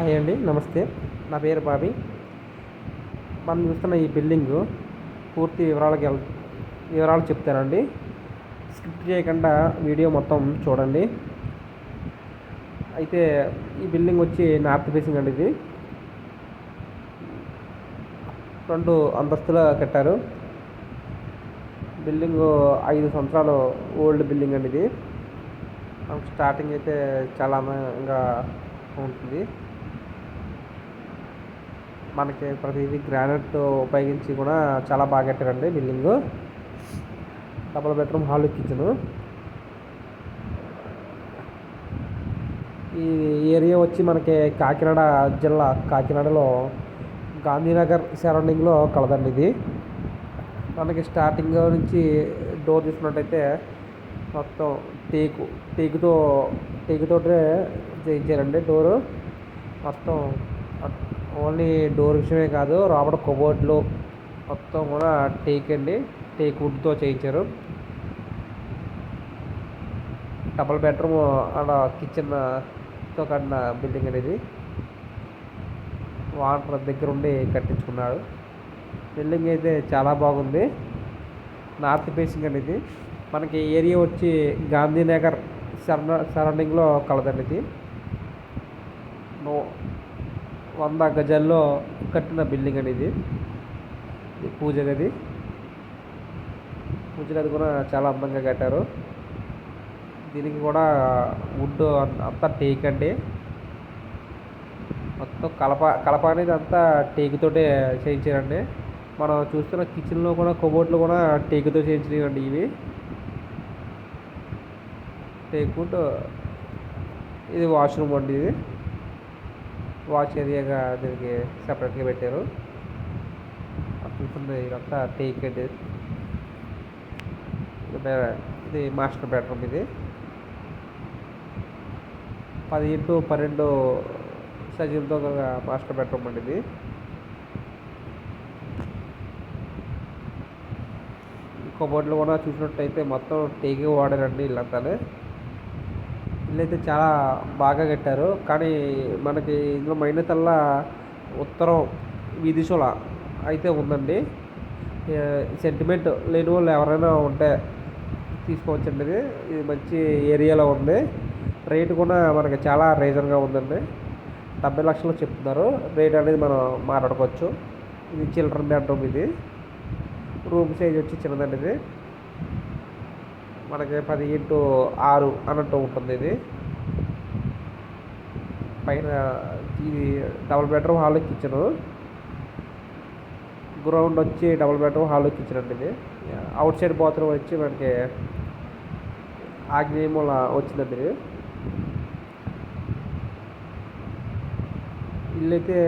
Hi అండి నమస్తే. నా పేరు బాబీ. మనం చూస్తున్న ఈ బిల్డింగు పూర్తి వివరాలకి వెళ్ వివరాలు చెప్తానండి. స్క్రిప్ట్ చేయకుండా వీడియో మొత్తం చూడండి. అయితే ఈ బిల్డింగ్ వచ్చి నార్త్ ఫేసింగ్ అండి ఇది. రెండు అంతస్తులు కట్టారు. బిల్డింగ్ ఐదు సంవత్సరాలు ఓల్డ్ బిల్డింగ్ అండి ఇది. స్టార్టింగ్ అయితే చాలా అందంగా ఉంటుంది. మనకి ప్రతిదీ గ్రానైట్ ఉపయోగించి కూడా చాలా బాగా కట్టారండి building. Double bedroom hall kitchen. ఈ ఏరియా వచ్చి మనకి కాకినాడ జిల్లా కాకినాడలో గాంధీనగర్ సరౌండింగ్లో కలదండి ఇది. మనకి స్టార్టింగ్ నుంచి డోర్ తీసుకున్నట్టయితే మొత్తం టేకు టేకుతో టేకుతోటే చేయించారండి డోరు. మొత్తం ఓన్లీ డోర్ విషయమే కాదు లోపల కబోర్డ్లు మొత్తం కూడా టేక్ అండి. టేక్ వుడ్తో చేయించారు. డబల్ బెడ్రూమ్ అక్కడ కిచెన్తో కట్టిన బిల్డింగ్ అనేది. వాటర్ దగ్గర ఉండి కట్టించుకున్నాడు. బిల్డింగ్ అయితే చాలా బాగుంది. నార్త్ ఫేసింగ్ అనేది. మనకి ఏరియా వచ్చి గాంధీనగర్ సరౌండింగ్లో కలదండి ఇది నో వంద గజాల్లో కట్టిన బిల్డింగ్ అండి ఇది. పూజ గది. పూజ గది కూడా చాలా అందంగా కట్టారు. దీనికి కూడా వుడ్ అంతా టేక్ అండి. మొత్తం కలప కలప అనేది అంతా టేకుతోటే చేయించారండి. మనం చూస్తున్న కిచెన్లో కూడా కబోర్డ్లు కూడా టేకుతో చేయించినవి ఇవి. టేక్ వుడ్ ఇది వాష్రూమ్ అండి ఇది. వాచ్ ఏరియాగా దీనికి సపరేట్గా పెట్టారు. చూస్తుంది ఇదంతా టేక్ అండి ఇది మాస్టర్ బెడ్రూమ్ ఇది. పది పన్నెండు సజీలతో మాస్టర్ బెడ్రూమ్ అండి ఇది. కబోర్డ్లు కూడా చూసినట్టయితే మొత్తం టేకే వాడారండి ఇల్లంతానే. ఇల్లు అయితే చాలా బాగా కట్టారు. కానీ మనకి ఇందులో మైనతల్లా ఉత్తరం విదిశుల అయితే ఉందండి. సెంటిమెంట్ లేని వాళ్ళు ఎవరైనా ఉంటే తీసుకోవచ్చండి. ఇది ఇది మంచి ఏరియాలో ఉంది. రేటు కూడా మనకి చాలా రీజన్గా ఉందండి. డెబ్బై లక్షలు చెప్తున్నారు. రేట్ అనేది మనం మాట్లాడుకోవచ్చు. ఇది చిల్డ్రన్ బెడ్రూమ్ ఇది. రూమ్ సైజ్ వచ్చి చిన్నదండి ఇది. మనకి పది ఇంటూ ఆరు అన్నట్టు ఉంటుంది ఇది. పైన ఇది double bedroom hall kitchen ground వచ్చి డబుల్ బెడ్రూమ్ హాల్ కిచెన్ అండి ఇది. అవుట్ సైడ్ బాత్రూమ్ వచ్చి మనకి ఆగ్నేయమూల వచ్చిందండి ఇది. ఇల్లు అయితే